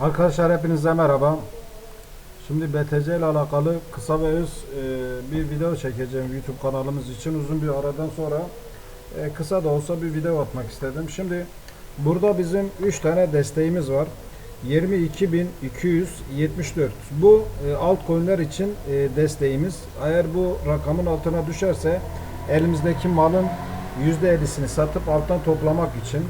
Arkadaşlar hepinize merhaba. Şimdi BTC ile alakalı kısa ve öz e, bir video çekeceğim YouTube kanalımız için. Uzun bir aradan sonra e, kısa da olsa bir video atmak istedim. Şimdi burada bizim 3 tane desteğimiz var. 22.274. Bu e, altcoin'ler için e, desteğimiz. Eğer bu rakamın altına düşerse elimizdeki malın %50'sini satıp alttan toplamak için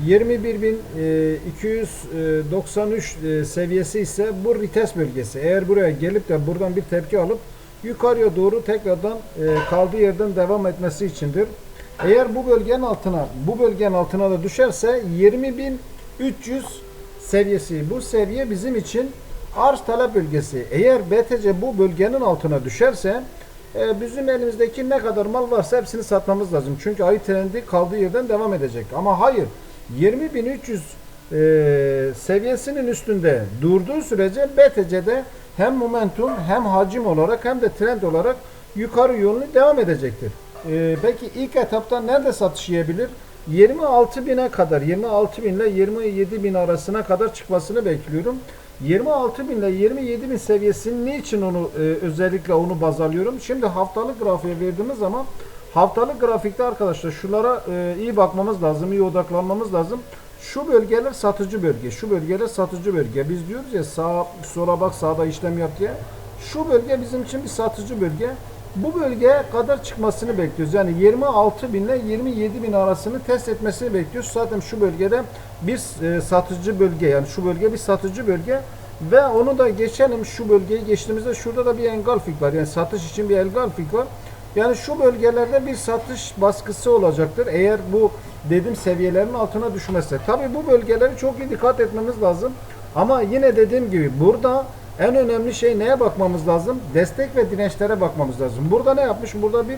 21.293 e, seviyesi ise bu rites bölgesi. Eğer buraya gelip de buradan bir tepki alıp yukarıya doğru tekrardan e, kaldığı yerden devam etmesi içindir. Eğer bu bölgenin altına bu bölgenin altına da düşerse 20.300 seviyesi. Bu seviye bizim için arz talep bölgesi. Eğer BTC bu bölgenin altına düşerse e, bizim elimizdeki ne kadar mal varsa hepsini satmamız lazım. Çünkü ayı trendi kaldığı yerden devam edecek. Ama hayır 20.300 e, seviyesinin üstünde durduğu sürece BTC'de hem momentum hem hacim olarak hem de trend olarak yukarı yolunu devam edecektir. E, peki ilk etapta nerede satış yiyebilir? 26 bine kadar 26 bin ile 27 bin arasına kadar çıkmasını bekliyorum. 26 bin ile 27 bin seviyesinin niçin onu e, özellikle onu baz alıyorum? Şimdi haftalık grafiğe verdiğimiz zaman haftalık grafikte arkadaşlar şulara e, iyi bakmamız lazım, iyi odaklanmamız lazım. Şu bölgeler satıcı bölge, şu bölgeler satıcı bölge. Biz diyoruz ya sağ sola bak sağda işlem yap diye. Şu bölge bizim için bir satıcı bölge. Bu bölgeye kadar çıkmasını bekliyoruz. Yani 26 bin ile 27 bin arasını test etmesini bekliyoruz. Zaten şu bölgede bir e, satıcı bölge yani şu bölge bir satıcı bölge ve onu da geçelim şu bölgeyi geçtiğimizde şurada da bir engulfing var. Yani satış için bir engulfing var. Yani şu bölgelerde bir satış baskısı olacaktır. Eğer bu dedim seviyelerin altına düşmezse. Tabi bu bölgeleri çok iyi dikkat etmemiz lazım. Ama yine dediğim gibi burada en önemli şey neye bakmamız lazım? Destek ve dirençlere bakmamız lazım. Burada ne yapmış? Burada bir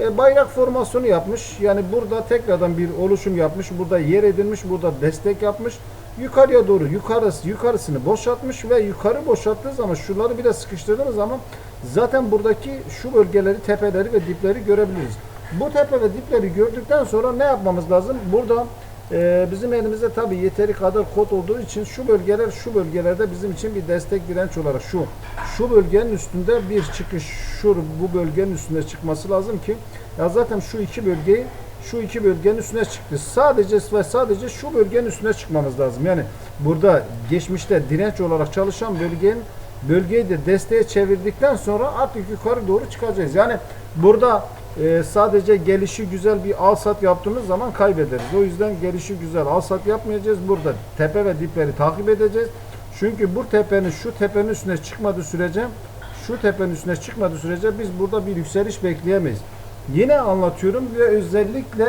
e, bayrak formasyonu yapmış. Yani burada tekrardan bir oluşum yapmış. Burada yer edilmiş. Burada destek yapmış. Yukarıya doğru yukarısı yukarısını boşaltmış ve yukarı boşalttığı zaman şunları bir de sıkıştırdığınız zaman zaten buradaki şu bölgeleri, tepeleri ve dipleri görebiliriz. Bu tepe ve dipleri gördükten sonra ne yapmamız lazım? Burada e, bizim elimizde tabii yeteri kadar kod olduğu için şu bölgeler şu bölgelerde bizim için bir destek direnç olarak şu şu bölgenin üstünde bir çıkış şu bu bölgenin üstünde çıkması lazım ki ya zaten şu iki bölgeyi şu iki bölgenin üstüne çıktı. Sadece ve sadece şu bölgenin üstüne çıkmamız lazım. Yani burada geçmişte direnç olarak çalışan bölgenin bölgeyi de desteğe çevirdikten sonra artık yukarı doğru çıkacağız. Yani burada e, sadece gelişi güzel bir al sat yaptığımız zaman kaybederiz. O yüzden gelişi güzel al sat yapmayacağız. Burada tepe ve dipleri takip edeceğiz. Çünkü bu tepenin şu tepenin üstüne çıkmadığı sürece şu tepenin üstüne çıkmadığı sürece biz burada bir yükseliş bekleyemeyiz. Yine anlatıyorum ve özellikle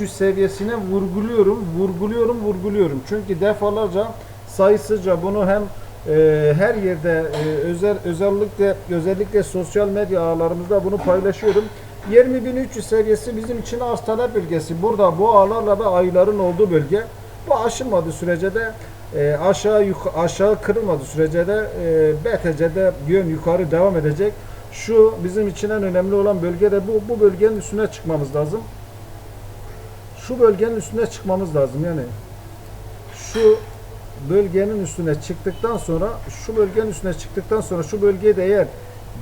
20.300 seviyesine vurguluyorum, vurguluyorum, vurguluyorum. Çünkü defalarca sayısızca bunu hem e, her yerde e, özel özellikle özellikle sosyal medya ağlarımızda bunu paylaşıyorum. 20.300 seviyesi bizim için arz talep bölgesi. Burada bu ağlarla ve ayların olduğu bölge. Bu aşılmadığı sürece de e, aşağı aşağı kırılmadığı sürece de e, BTC'de yön yukarı devam edecek. Şu bizim için en önemli olan bölge de bu. Bu bölgenin üstüne çıkmamız lazım. Şu bölgenin üstüne çıkmamız lazım yani. Şu bölgenin üstüne çıktıktan sonra şu bölgenin üstüne çıktıktan sonra şu bölgeyi de eğer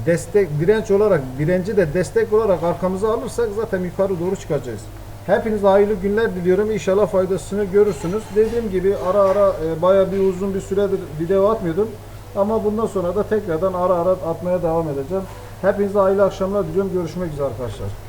destek direnç olarak direnci de destek olarak arkamıza alırsak zaten yukarı doğru çıkacağız. Hepinize hayırlı günler diliyorum. İnşallah faydasını görürsünüz. Dediğim gibi ara ara e, baya bir uzun bir süredir video atmıyordum. Ama bundan sonra da tekrardan ara ara atmaya devam edeceğim. Hepinize hayırlı akşamlar diliyorum. Görüşmek üzere arkadaşlar.